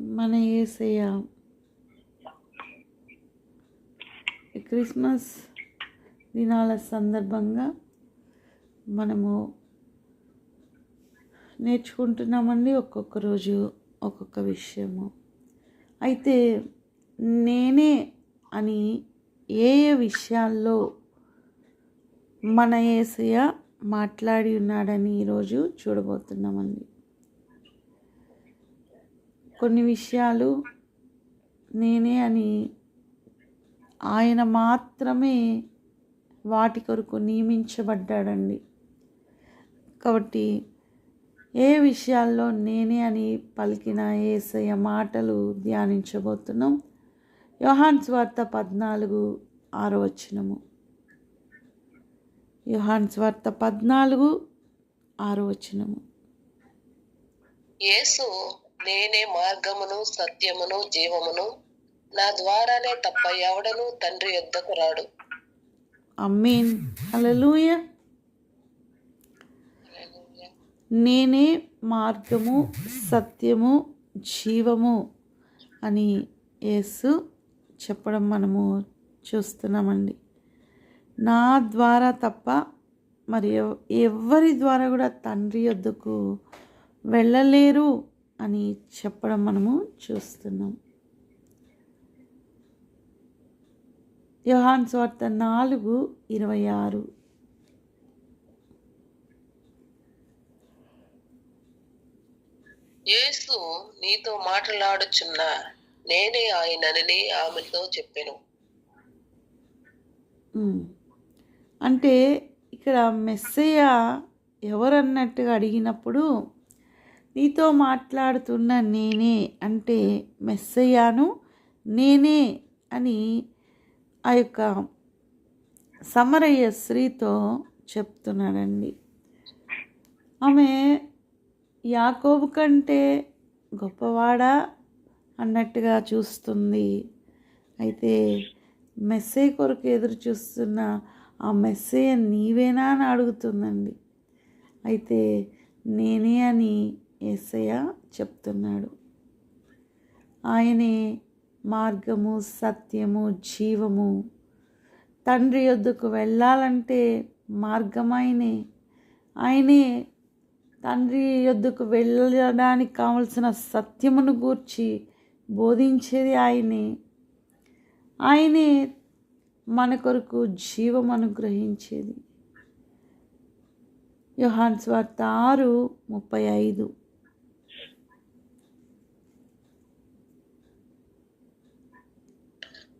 మన ఏసయ్య. క్రిస్మస్ దినాల సందర్భంగా మనము నేర్చుకుంటున్నామండి ఒక్కొక్క రోజు ఒక్కొక్క విషయము. అయితే నేనే అని ఏ ఏ విషయాల్లో మన ఏసయ్య మాట్లాడి ఉన్నాడని ఈరోజు చూడబోతున్నామండి. కొన్ని విషయాలు నేనే అని ఆయన మాత్రమే వాటి కొరకు నియమించబడ్డాడండి. కాబట్టి ఏ విషయాల్లో నేనే అని పలికిన ఏసయ మాటలు ధ్యానించబోతున్నాం. యోహాన్ స్వార్థ పద్నాలుగు ఆరో వచనము. యోహాన్ స్వార్థ పద్నాలుగు ఆరో వచనము. యేసు నేనే మార్గమును సత్యమును జీవమును. నా ద్వారానే తప్ప ఎవడను తండ్రి యొద్దకు రాడు. అమ్మీన్ నేనే మార్గము సత్యము జీవము అని యేసు చెప్పడం మనము చూస్తున్నామండి. నా ద్వారా తప్ప మరి ఎవ- ఎవరి ద్వారా కూడా తండ్రి వద్దకు వెళ్ళలేరు. అని చెప్పడం మనము చూస్తున్నాం. యోహాన్ స్వార్త నాలుగు ఇరవై ఆరు. యేసు నీతో మాట్లాడుచున్న నేనే ఆయనని ఆమెతో చెప్పెను. అంటే ఇక్కడ మెస్సయ్య ఎవరన్నట్టుగా అడిగినప్పుడు నీతో మాట్లాడుతున్న నేనే అంటే మెస్సయ్యాను నేనే అని ఆ యొక్క సమరయ్య స్త్రీతో చెప్తున్నాడండి. ఆమె యాకోబు కంటే గొప్పవాడా? అన్నట్టుగా చూస్తుంది. అయితే మెస్సే కొరకు ఎదురు చూస్తున్న ఆ మెస్సే నీవేనా అని అడుగుతుందండి. అయితే నేనే అని ఏసయ్య చెప్తున్నాడు. ఆయనే మార్గము సత్యము జీవము. తండ్రి యొద్దకు వెళ్ళాలంటే మార్గం ఆయనే ఆయనే తండ్రి యొద్దకు వెళ్ళడానికి కావలసిన సత్యమును గూర్చి బోధించేది ఆయనే. ఆయనే మన కొరకు జీవం అనుగ్రహించేది. యోహాన్ వార్త ఆరు ముప్పై ఐదు.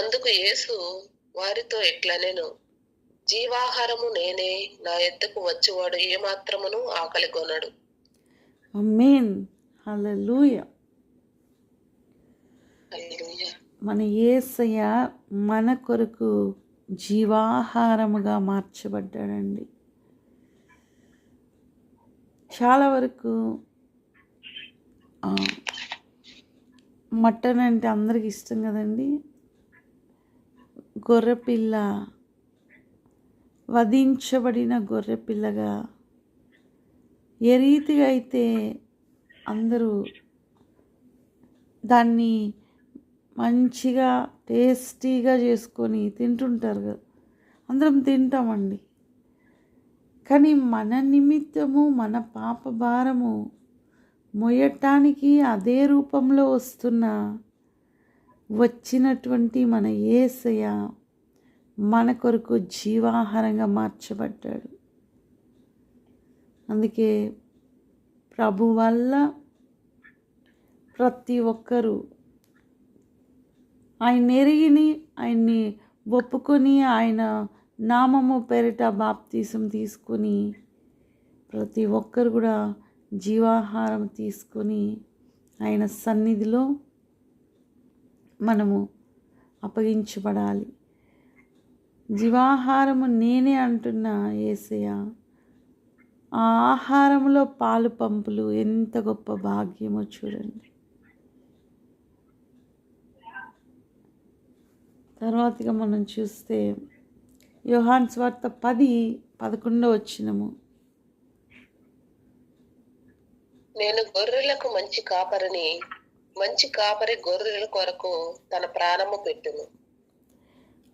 అందుకు యేసు వారితో ఎట్లనెను జీవాహారము నేనే నా ఎద్దకు వచ్చేవాడు ఏమాత్రమును ఆకలి కొనడు. అమ్మేన్ హల్లెలూయ హల్లెలూయా. మన యేసయ్య మన కొరకు జీవాహారముగా మార్చబడ్డాడండి. చాలా వరకు మటన్ అంటే అందరికి ఇష్టం కదండి. గొర్రెపిల్ల. వధించబడిన గొర్రెపిల్లగా ఏ రీతిగా అయితే అందరూ దాన్ని మంచిగా టేస్టీగా చేసుకొని తింటుంటారు కదా అందరం తింటామండి. కానీ మన నిమిత్తము మన పాప భారము మొయ్యటానికి అదే రూపంలో వస్తున్న వచ్చినటువంటి మన ఏసయ్య మన కొరకు జీవాహారంగా మార్చబడ్డాడు. అందుకే ప్రభు వల్ల ప్రతి ఒక్కరూ ఆయన ఎరిగిని ఆయన్ని ఒప్పుకొని ఆయన నామము పేరిట బాప్తీసం తీసుకొని ప్రతి ఒక్కరు కూడా జీవాహారం తీసుకొని ఆయన సన్నిధిలో మనము అప్పగించబడాలి. జీవాహారము నేనే అంటున్న ఏసయ్య. ఆ ఆహారంలో పాలు పంపులు ఎంత గొప్ప భాగ్యమో చూడండి. తర్వాతగా మనం చూస్తే యోహాన్ స్వార్త పది పదకొండో వచ్చినము నేను గొర్రెలకు మంచి కాపరిని మంచి కాపరి గొర్రెల కొరకు తన ప్రాణము పెట్టును.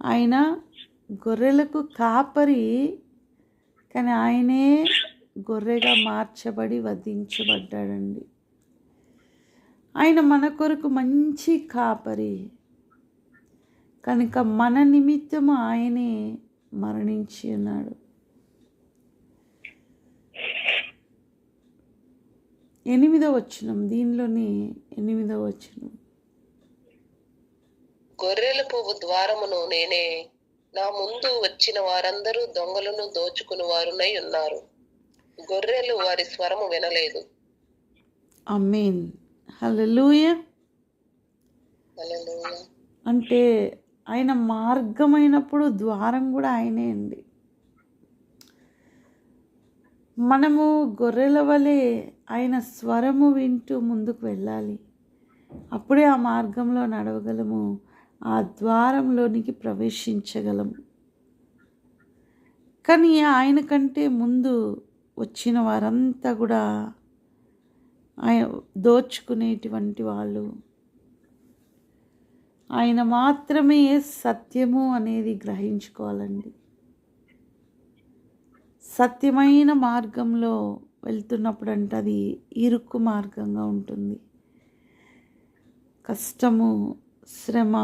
ఆయన గొర్రెలకు కాపరి కానీ ఆయనే గొర్రెగా మార్చబడి వధించబడ్డాడండి. ఆయన మన కొరకు మంచి కాపరి కనుక మన నిమిత్తము ఆయనే మరణించి ఉన్నాడు. ఎనిమిదో వచనం దీనిలోని ఎనిమిదో వచనం. గొర్రెల పువ్వు ద్వారమును నేనే నా ముందు వచ్చిన వారందరూ దొంగలను దోచుకుని వారునై ఉన్నారు. గొర్రెలు వారి స్వరము వినలేదు. అమ్మేన్ హల్లెలూయా. హల్లెలూయా. అంటే ఆయన మార్గమైనప్పుడు ద్వారం కూడా ఆయనే అండి. మనము గొర్రెల వలె ఆయన స్వరము వింటూ ముందుకు వెళ్ళాలి. అప్పుడే ఆ మార్గంలో నడవగలము ఆ ద్వారంలోనికి ప్రవేశించగలము కానీ ఆయన కంటే ముందు వచ్చిన వారంతా కూడా ఆయన దోచుకునేటువంటి వాళ్ళు. ఆయన మాత్రమే సత్యము అనేది గ్రహించుకోవాలండి. సత్యమైన మార్గంలో వెళ్తున్నప్పుడు అంటే అది ఇరుక్కు మార్గంగా ఉంటుంది. కష్టము శ్రమ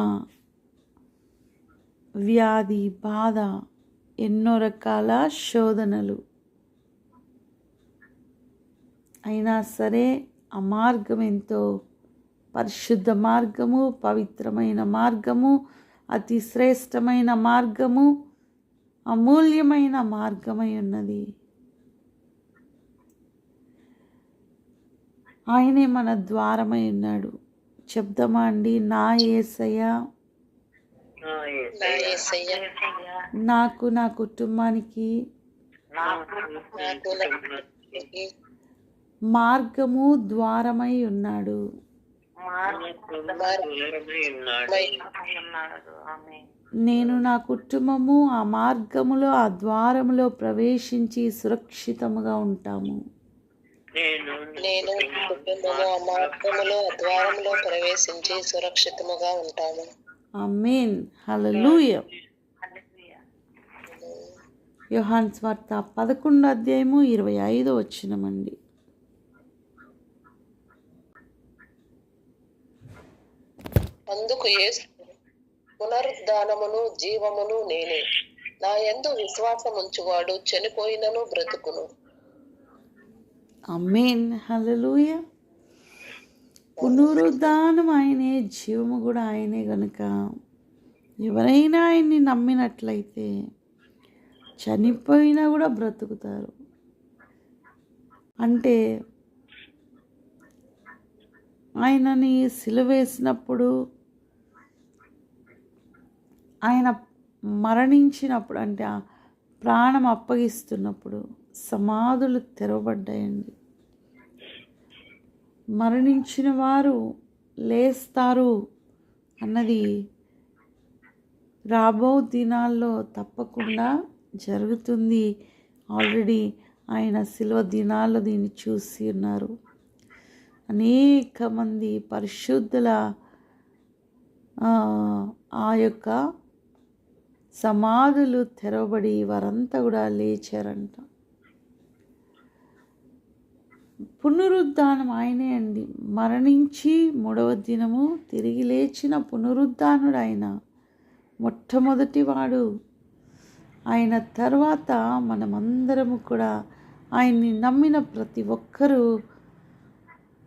వ్యాధి బాధ ఎన్నో రకాల శోధనలు. అయినా సరే ఆ మార్గం ఎంతో పరిశుద్ధ మార్గము పవిత్రమైన మార్గము అతి శ్రేష్టమైన మార్గము అమూల్యమైన మార్గమై ఉన్నది. ఆయనే మన ద్వారమై ఉన్నాడు. చెప్దామా అండి? నా ఏసయ్య. నా యేసయ్య నాకు నా కుటుంబానికి నాకు నా కుటుంబానికి మార్గము ద్వారమై ఉన్నాడు. నేను నా కుటుంబము ఆ మార్గములో ఆ ద్వారములో ప్రవేశించి సురక్షితముగా ఉంటాము. నేను కుటుంబము ఆ మార్గములో ఆ ద్వారంలో ప్రవేశించి సురక్షితముగా ఉంటాము. అమేన్ హల్లెలూయ. యోహాన్ స్వార్త పదకొండు అధ్యాయము ఇరవై ఐదు వచ్చినమండి అందుకు యేసు పునరుద్ధానమును జీవమును నేనే. నా ఎందు విశ్వాసం ఉంచువాడు చనిపోయినను బ్రతుకును. అమ్మేన్ హలలుయ పునరుద్ధానం ఆయనే జీవము కూడా ఆయనే గనుక. ఎవరైనా ఆయన్ని నమ్మినట్లయితే చనిపోయినా కూడా బ్రతుకుతారు. అంటే ఆయనని సిలువేసినప్పుడు ఆయన మరణించినప్పుడు అంటే ఆ ప్రాణం అప్పగిస్తున్నప్పుడు సమాధులు తెరవబడ్డాయండి. మరణించిన వారు లేస్తారు అన్నది రాబో దినాల్లో తప్పకుండా జరుగుతుంది. ఆల్రెడీ ఆయన శిలువ దినాల్లో దీన్ని చూసి ఉన్నారు. అనేక మంది పరిశుద్ధుల ఆ యొక్క సమాధులు తెరవబడి వారంతా కూడా లేచారంట. పునరుద్ధానం ఆయనే అండి. మరణించి మూడవ దినము తిరిగి లేచిన పునరుద్ధానుడు ఆయన మొట్టమొదటివాడు. ఆయన తర్వాత మనమందరము కూడా ఆయన్ని నమ్మిన ప్రతి ఒక్కరూ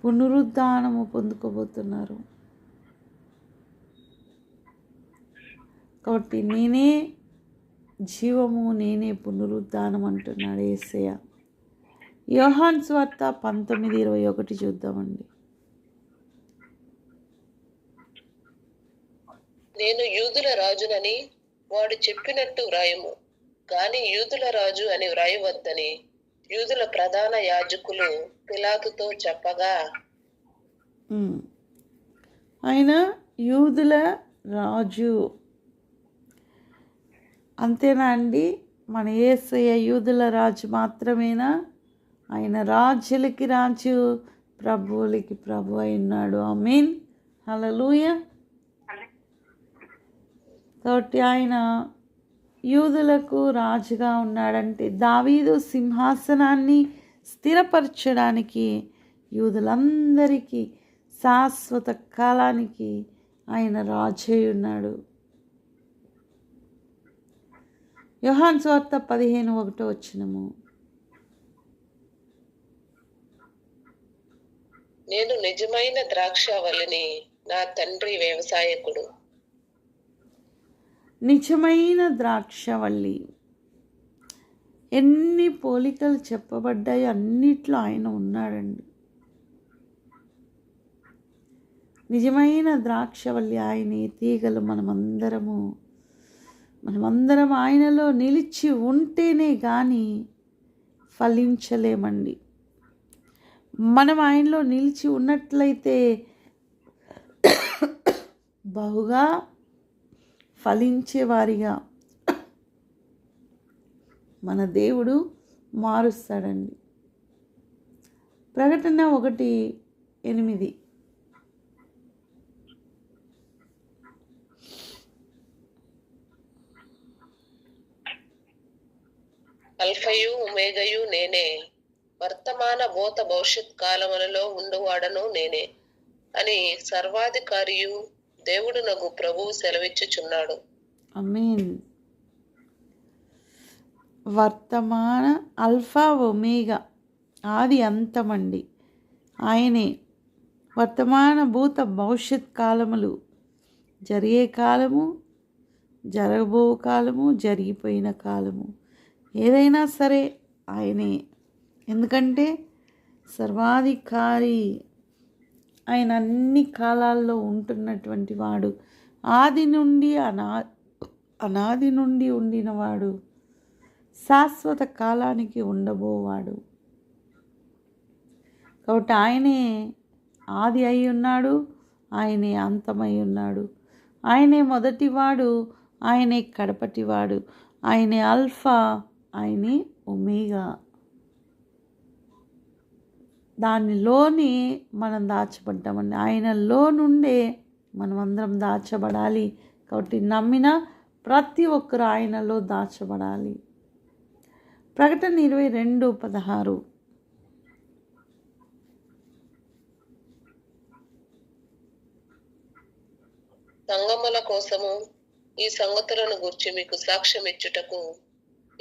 పునరుద్ధానము పొందుకోబోతున్నారు. కాబట్టి నేనే జీవము నేనే పునరుద్ధానం అంటున్నాడు ఏసయ్య యోహాన్ స్వార్త పంతొమ్మిది ఇరవై ఒకటి చూద్దామండి నేను యూదుల రాజునని వాడు చెప్పినట్టు వ్రాయము కాని యూదుల రాజు అని వ్రాయవద్దని యూదుల ప్రధాన యాజకులు పిలాతుతో చెప్పగా. ఆయన యూదుల రాజు అంతేనా అండి? మన ఏసయ్య యూదుల రాజు మాత్రమేనా? ఆయన రాజులకి రాజు ప్రభువులకి ప్రభు అయినాడు ఐ మీన్ హలలుయ కాబట్టి ఆయన యూదులకు రాజుగా ఉన్నాడంటే దావీదు సింహాసనాన్ని స్థిరపరచడానికి యూదులందరికీ శాశ్వత కాలానికి ఆయన రాజై ఉన్నాడు. యోహాన్ స్వార్త పదిహేను ఒకటో వచ్చినము నేను నిజమైన ద్రాక్షావళిని నా తండ్రి వ్యవసాయకుడు. నిజమైన ద్రాక్షవల్లి ఎన్ని పోలికలు చెప్పబడ్డాయి అన్నిట్లో ఆయన ఉన్నాడండి. నిజమైన ద్రాక్షవల్లి ఆయన తీగలు మనమందరము మనమందరం ఆయనలో నిలిచి ఉంటేనే కానీ ఫలించలేమండి. మనం ఆయనలో నిలిచి ఉన్నట్లయితే బహుగా ఫలించేవారిగా మన దేవుడు మారుస్తాడండి. ప్రకటన ఒకటి ఎనిమిది. అల్ఫయు ఉమేగయు నేనే. వర్తమాన భూత భవిష్యత్ కాలములలో ఉండువాడను నేనే. అని సర్వాధికారియు దేవుడు నగు ప్రభువు సెలవిచ్చుచున్నాడు. అమీన్. వర్తమాన అల్ఫా ఒమేగా ఆది అంతమండి. ఆయనే వర్తమాన భూత భవిష్యత్ కాలములు. జరిగే కాలము జరగబో కాలము జరిగిపోయిన కాలము. ఏదైనా సరే ఆయనే. ఎందుకంటే సర్వాధికారి ఆయన అన్ని కాలాల్లో ఉంటున్నటువంటి వాడు. ఆది నుండి అనా అనాది నుండి ఉండినవాడు. శాశ్వత కాలానికి ఉండబోవాడు. కాబట్టి ఆయనే ఆది అయి ఉన్నాడు ఆయనే అంతమై ఉన్నాడు ఆయనే మొదటివాడు ఆయనే కడపటివాడు. ఆయనే అల్ఫా ఆయనే ఒమేగా. దానిలోని మనం దాచబడ్డామండి. ఆయనలో నుండే మనం అందరం దాచబడాలి. కాబట్టి నమ్మిన ప్రతి ఒక్కరు ఆయనలో దాచబడాలి. ప్రకటన ఇరవై రెండు పదహారు. సంగముల కోసము ఈ సంగతులను గురించి మీకు సాక్ష్యం ఇచ్చుటకు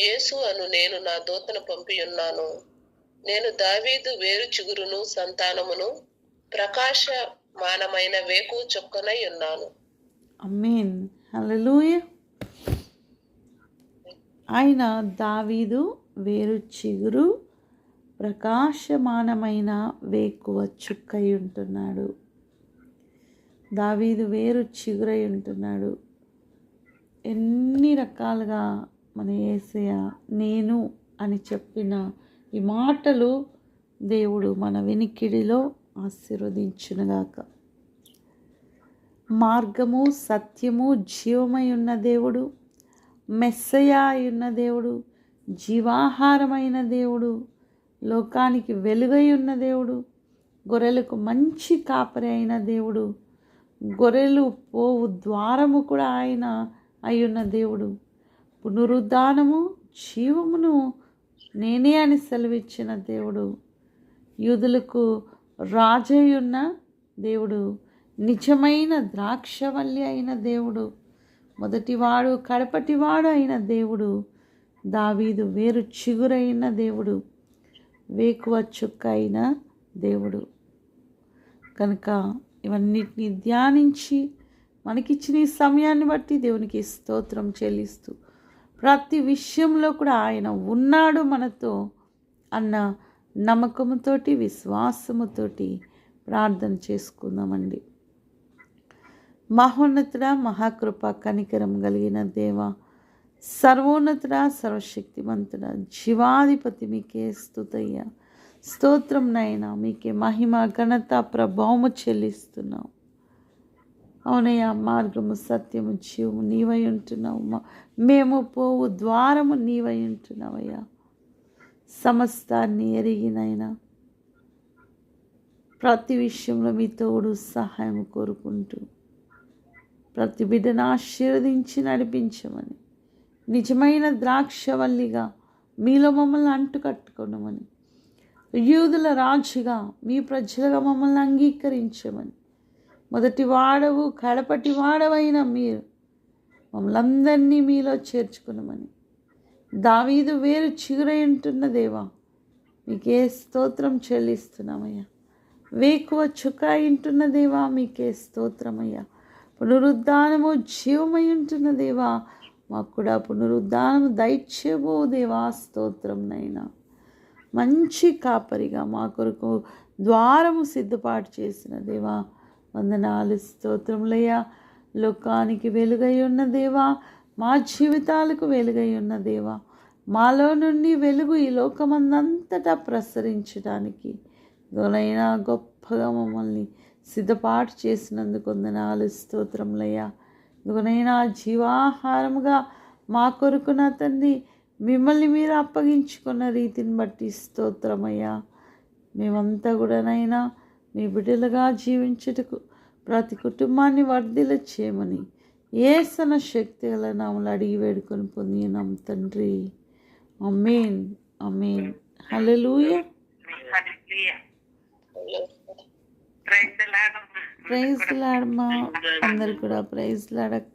యేసు అను నేను నా దూతను పంపి ఉన్నాను. నేను దావీదు వేరు చిగురును సంతానమును ప్రకాశమానమైన వేకు చొక్కనై ఉన్నాను. అమ్మేన్ హల్లెలూయ. ఆయన దావీదు వేరు చిగురు ప్రకాశమానమైన వేకువ చుక్కై ఉంటున్నాడు. దావీదు వేరు చిగురై ఉంటున్నాడు. ఎన్ని రకాలుగా మన ఏసయ నేను అని చెప్పిన ఈ మాటలు దేవుడు మన వెనికిడిలో ఆశీర్వదించునుగాక. మార్గము సత్యము జీవమై ఉన్న దేవుడు మెస్సయ అయి ఉన్న దేవుడు జీవాహారమైన దేవుడు లోకానికి వెలుగై ఉన్న దేవుడు గొర్రెలకు మంచి కాపరి అయిన దేవుడు గొర్రెలు పోవు ద్వారము కూడా ఆయన అయ్యున్న దేవుడు పునరుద్ధానము జీవమును నేనే అని సెలవిచ్చిన దేవుడు. యూదులకు రాజయ్యున్న దేవుడు నిజమైన ద్రాక్షవల్లి అయిన దేవుడు మొదటివాడు కడపటివాడు అయిన దేవుడు దావీదు వేరు చిగురైన దేవుడు వేకువ చుక్క అయిన దేవుడు. కనుక ఇవన్నిటిని ధ్యానించి మనకిచ్చిన ఈ సమయాన్ని బట్టి దేవునికి స్తోత్రం చెల్లిస్తూ ప్రతి విషయంలో కూడా ఆయన ఉన్నాడు మనతో అన్న నమ్మకముతోటి విశ్వాసముతోటి ప్రార్థన చేసుకుందామండి. మహోన్నతుడ మహాకృప కనికరం కలిగిన దేవ సర్వోన్నతుడ సర్వశక్తిమంతుడ జీవాధిపతి మీకే స్థుతయ్య స్తోత్రం నైనా మీకే మహిమ ఘనత ప్రభావము చెల్లిస్తున్నాం. అవునయ్యా మార్గము సత్యము జీవము నీవై ఉంటున్నావు మా- మేము పోవు ద్వారము నీవై ఉంటున్నావయ్యా. సమస్తాన్ని ఎరిగినైనా ప్రతి విషయంలో మీ తోడు సహాయం కోరుకుంటూ ప్రతి బిడ్డను ఆశీర్వదించి నడిపించమని నిజమైన ద్రాక్షవల్లిగా మీలో మమ్మల్ని అంటుకట్టుకోవడమని యూదుల రాజుగా మీ ప్రజలుగా మమ్మల్ని అంగీకరించమని మొదటి వాడవు కడపటి వాడవైన మీరు. మమ్మల్ని అందరినీ మీలో చేర్చుకునమని. దావీదు వేరు చిగురై ఉంటున్న దేవా మీకే స్తోత్రం చెల్లిస్తున్నామయ్యా. వేకువ చుకాయింటున్న దేవా మీకే స్తోత్రమయ్యా. పునరుద్ధానము జీవమై ఉంటున్న దేవా మాకు కూడా పునరుద్ధానము దైత్యమో దేవా స్తోత్రం నైనా. మంచి కాపరిగా మా కొరకు ద్వారము సిద్ధపాటు చేసిన దేవా వందనాలు స్తోత్రములయ్యా. లోకానికి వెలుగై ఉన్న దేవా మా జీవితాలకు వెలుగై ఉన్న దేవా మాలో నుండి వెలుగు ఈ లోకమందంతటా ప్రసరించడానికి దొనైనా గొప్పగా మమ్మల్ని సిద్ధపాటు చేసినందుకు వందనాలు స్తోత్రములయ్యా. ఇదిగోనైనా జీవాహారముగా మా కొరకు నా తండ్రి మిమ్మల్ని మీరు అప్పగించుకున్న రీతిని బట్టి స్తోత్రమయ్యా. మేమంతా కూడానైనా మీ బిడ్డలుగా జీవించుటకు ప్రతి కుటుంబాన్ని వర్ధిల చేయమని ఏసన శక్తి గల నామలు అడిగి వేడుకొని పొందినాం తండ్రి. అమేన్ అమేన్ హల్లెలూయా. ప్రైజ్ లాడమ్మా అందరు కూడా ప్రైజ్ లాడక్క